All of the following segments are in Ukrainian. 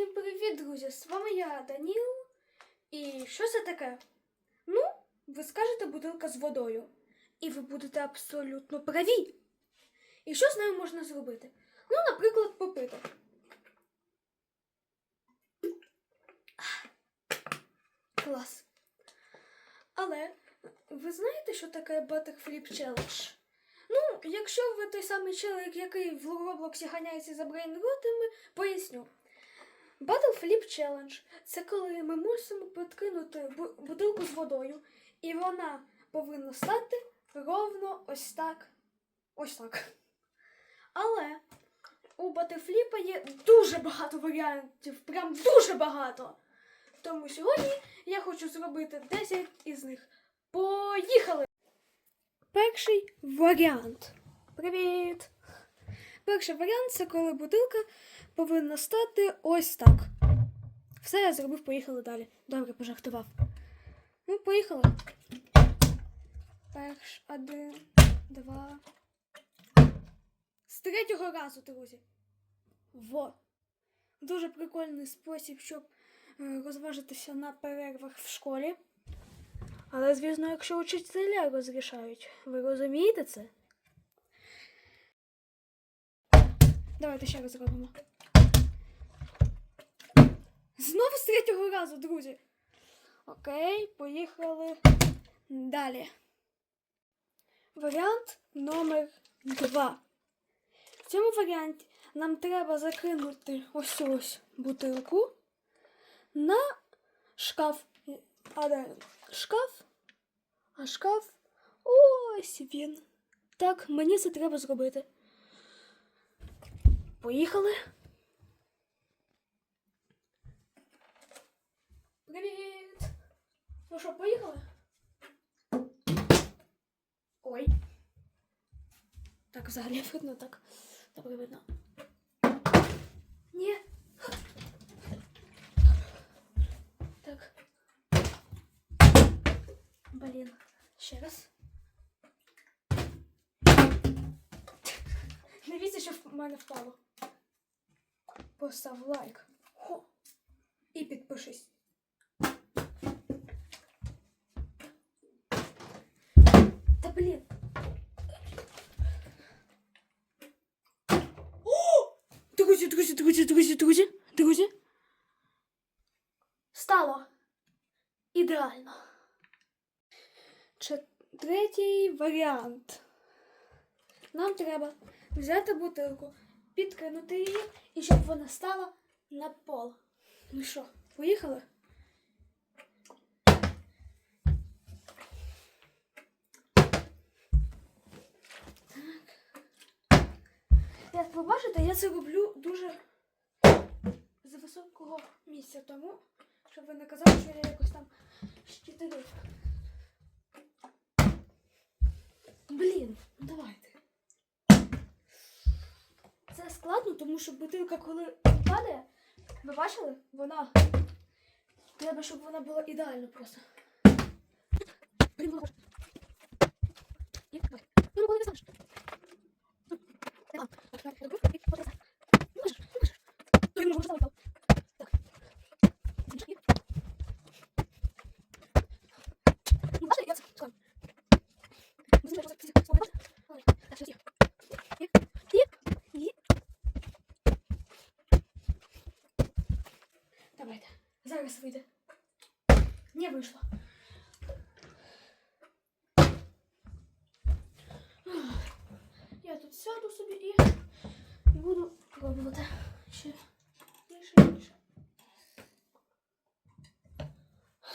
Всім привіт, друзі! З вами я, Даніл. І що це таке? Ну, ви скажете бутилка з водою. І ви будете абсолютно праві. І що з нею можна зробити? Ну, наприклад, попити. Клас. Але ви знаєте, що таке Butterflip Challenge? Ну, якщо ви той самий чоловік, який в Роблоксі ганяється за брейнротами, поясню. Battle Flip Challenge це коли ми мусимо підкинути бу- бутилку з водою, і вона повинна стати ровно ось так. Ось так. Але у Батлфліпа є дуже багато варіантів, прям дуже багато. Тому сьогодні я хочу зробити 10 із них. Поїхали! Перший варіант. Привіт! Перший варіант це коли бутилка повинна стати ось так. Все, я зробив, поїхали далі. Добре, пожартував. Ну, поїхали. Перш, один, два. З третього разу, друзі. Во. Дуже прикольний спосіб, щоб е, розважитися на перервах в школі. Але, звісно, якщо учителя розрішають, ви розумієте це? Давайте ще раз зробимо. Знову з третього разу, друзі. Окей, поїхали далі. Варіант номер два. В цьому варіанті нам треба закинути ось ось бутилку на шкаф. А де шкаф? А шкаф ось він. Так, мені це треба зробити. Поїхали. Привіт! Ну що, поїхали? Ой. Так, взагалі видно, так. Добре видно. Ні. Так. Блін. Ще раз. Дивіться, що в мене впало. Постав лайк. Хо. І підпишись. Та блін. Друзі, друзі, друзі, друзі, друзі, друзі. Стало. Ідеально. Третій варіант. Нам треба взяти бутилку, підкинути її і щоб вона стала на пол. Ну що, поїхали? Як ви бачите, я це роблю дуже з високого місця, тому щоб ви не казали, що я якось там щитарив. Блін, давайте. Тому що бутилка, коли падає, ви бачили? Вона. Треба, щоб вона була ідеально просто. Блін, вона може. Ні, давай. Ну, коли не станеш. Так, так, так, так, так, так, так. Не можеш, не можеш. Ой, не можу, вставай, встав. Так. Ні. Ну, бачите, я це складно. Ну, це просто фізика, слава Боже. Ой, так, щас я. Є, є, є. Давайте. Зараз вийде. Не вийшло. Я тут сяду собі і буду пробувати ще більше і більше.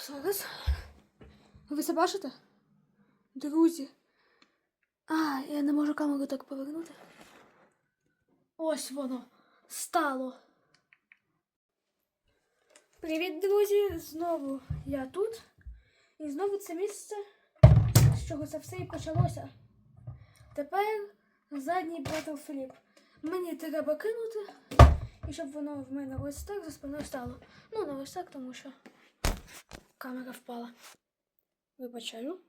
Зараз. Ви це бачите? Друзі. А, я не можу камеру так повернути. Ось воно стало. Привіт, друзі! Знову я тут. І знову це місце, з чого це все і почалося. Тепер задній батлфліп. Мені треба кинути, і щоб воно в мене ось так за спиною стало. Ну, не ось так, тому що камера впала. Вибачаю.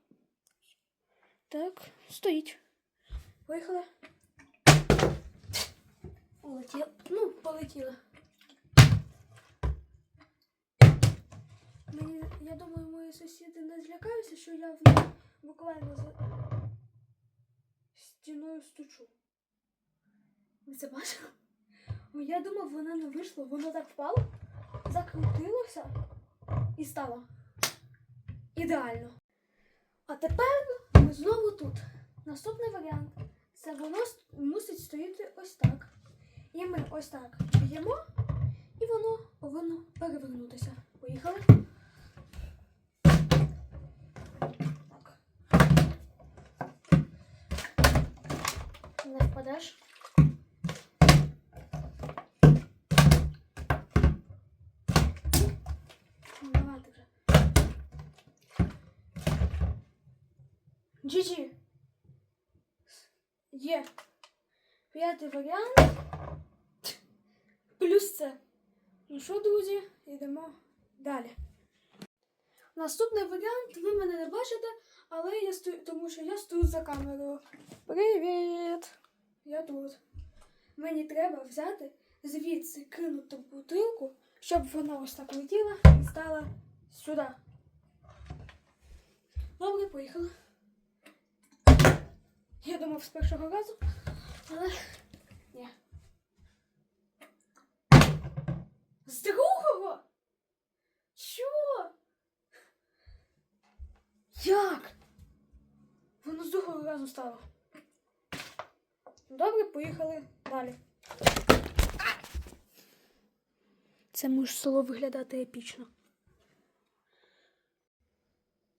Так, стоїть. Виїхали. Улетіла. Ну, полетіла. Мені, я думаю, мої сусіди не злякаються, що я в буквально за стіною стучу. Ви це бачили? Я думав, вона не вийшла, воно так впало, закрутилося і стало ідеально. А тепер ми знову тут. Наступний варіант це воно мусить стояти ось так. І ми ось так б'ємо, і воно повинно перевернутися. Поїхали. Так. Не впадеш. GG. Є. П'ятий варіант. Плюс це. Ну що, друзі, йдемо далі. Наступний варіант ви мене не бачите, але я стою, тому що я стою за камерою. Привіт! Я тут. Мені треба взяти звідси кинути бутилку, щоб вона ось так летіла і стала сюди. Добре, поїхали. Думав з першого разу, але ні. З другого? Що? Як? Воно з другого разу стало. Добре, поїхали далі. Це мусило виглядати епічно.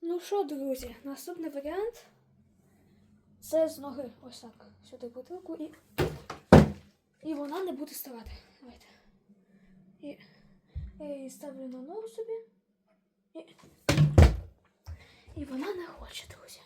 Ну що, друзі, наступний варіант це з ноги. Ось так. Сюди бутилку і. І вона не буде ставати. Давайте. І я її ставлю на ногу собі. І, і вона не хоче, друзі.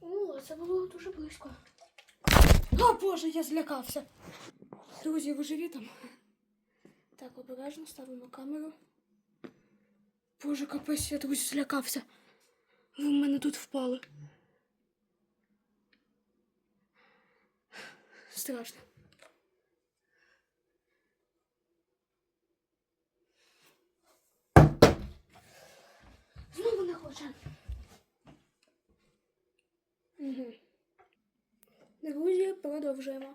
О, це було дуже близько. О, Боже, я злякався. Друзі, ви живі там? Так, обережно ставимо камеру. Боже, капець, я друзі злякався. Ви в мене тут впали. Страшно. Знову не хоче. Угу. Друзі, продовжуємо.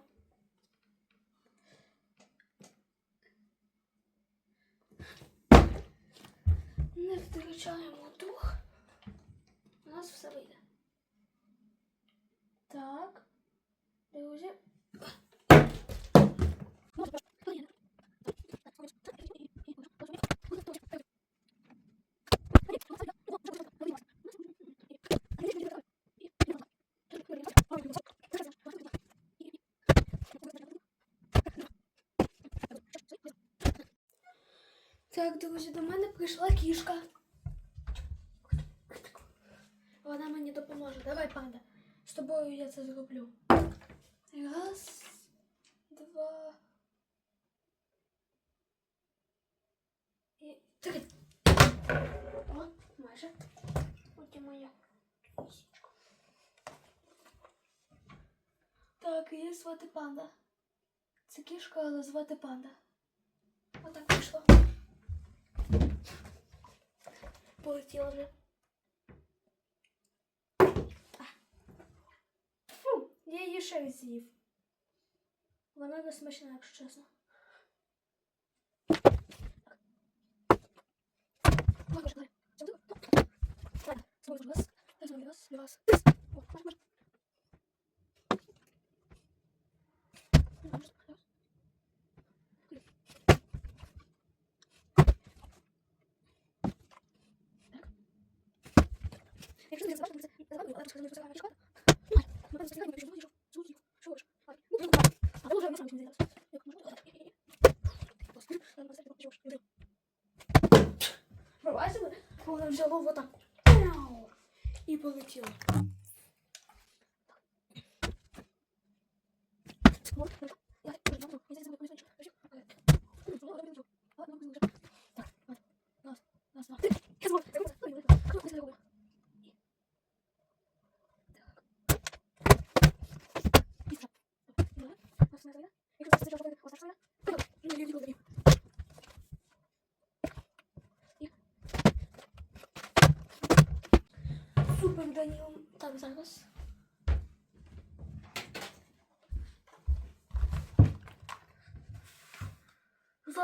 Не втрачаємо дух. У нас все вийде. Так. Друзі. Так, друзі, до мене прийшла кішка. Вона мені допоможе. Давай, панда. З тобою я це зроблю. Раз, два. І три. О, майже. От і моя кішечка. Так, її звати панда. Це кішка, але звати панда. Отак вийшло полетіла вже. Фу, я її ще з'їв. Вона не смачна, якщо чесно. Можна, можна. Можна, можна. Можна, можна. Можна, можна. Можна, можна. Можна, можна. Бачили? Воно взяло вот так. І полетіло. Вот,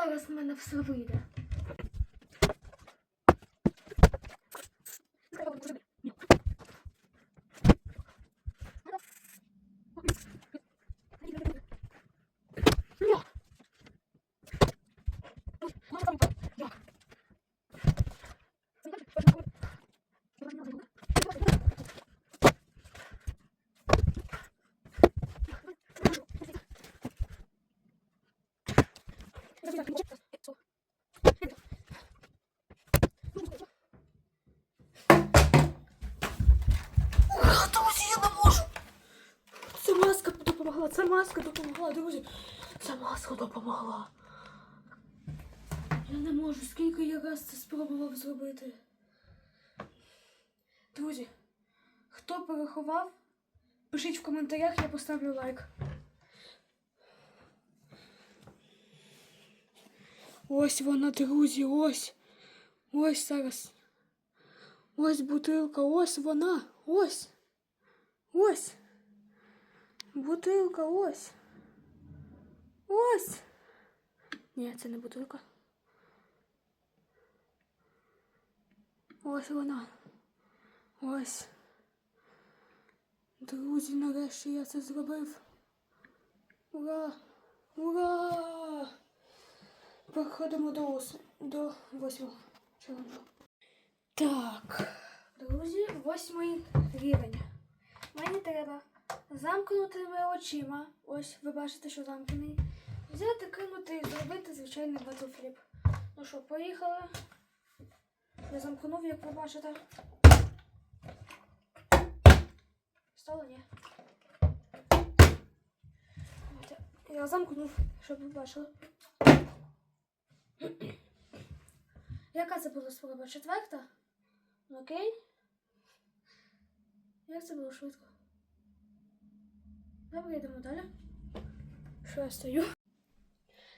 зараз в мене все вийде. Ура, друзі, я не можу. Це маска допомогла, це маска допомогла, друзі. Це маска допомогла. Я не можу, скільки я раз це спробував зробити. Друзі, хто порахував, пишіть в коментарях, я поставлю лайк. Ось вона, друзі, ось. Ось зараз. Ось бутилка, ось вона, ось. Ось. Бутилка, ось. Ось. Ні, це не бутилка. Ось вона. Ось. Друзі, нарешті я це зробив. Ура! Ура! Переходимо до, ос... до восьмого челенджу. Так, друзі, восьмий рівень. Мені треба замкнутими очима. Ось ви бачите, що замкнений. Взяти, кинути і зробити звичайний батлфліп. Ну що, поїхали. Я замкнув, як ви бачите. Стало ні. Я- замкнув, щоб ви бачили. Яка це була спроба? Четверта? Окей. Як це було швидко? Добре, йдемо далі. Що я стою?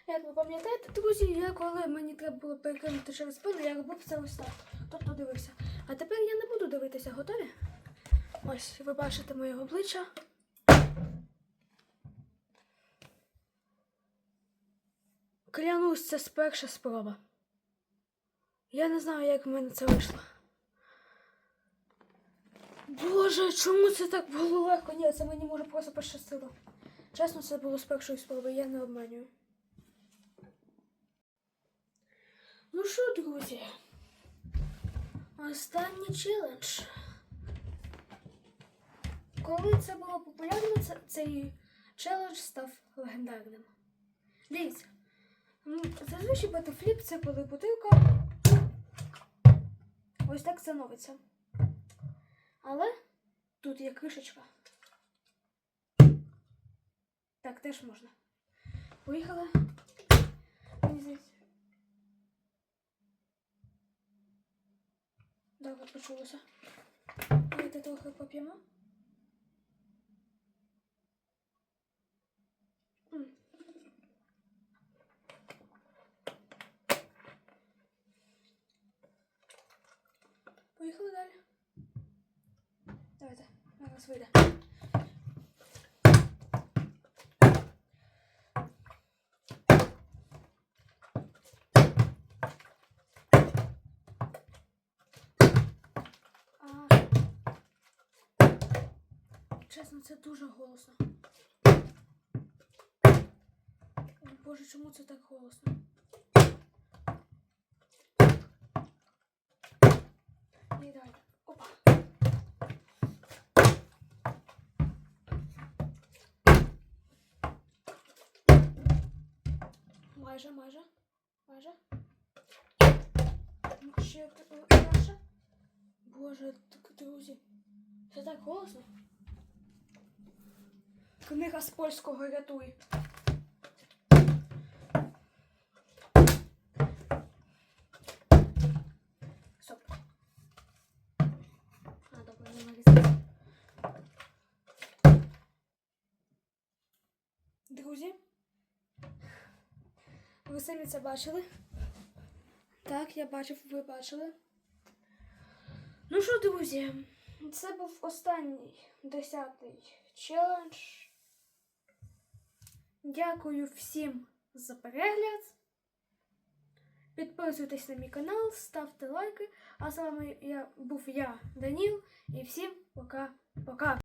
Як ви пам'ятаєте, друзі, я коли мені треба було перекинути через спину, я робив це ось так. Тобто дивився. А тепер я не буду дивитися, готові? Ось, ви бачите моє обличчя. Клянусь, це перша спроба. Я не знаю, як в мене це вийшло. Боже, чому це так було легко? Ні, це мені може просто пощастило. Чесно, це було з першої спроби, я не обманюю. Ну що, друзі? Останній челендж. Коли це було популярно, це, цей челендж став легендарним. Дивіться. Зазвичай батлфліп це коли бутилка ось так становиться. Але тут є кришечка. Так теж можна. Поїхали. Добре, почулося. Давайте трохи поп'ємо. Поїхали далі. Зараз вийде. Чесно, це дуже голосно. Боже, чому це так голосно? Майже, майже, майже. Ще краще. Боже, друзі. Це так голосно. Книга з польського рятуй. Стоп. А, добре, не нарізати. Друзі, ви самі це бачили? Так, я бачив, ви бачили. Ну що, друзі, це був останній десятий челендж. Дякую всім за перегляд. Підписуйтесь на мій канал, ставте лайки. А з вами я був я, Даніл, і всім пока-пока.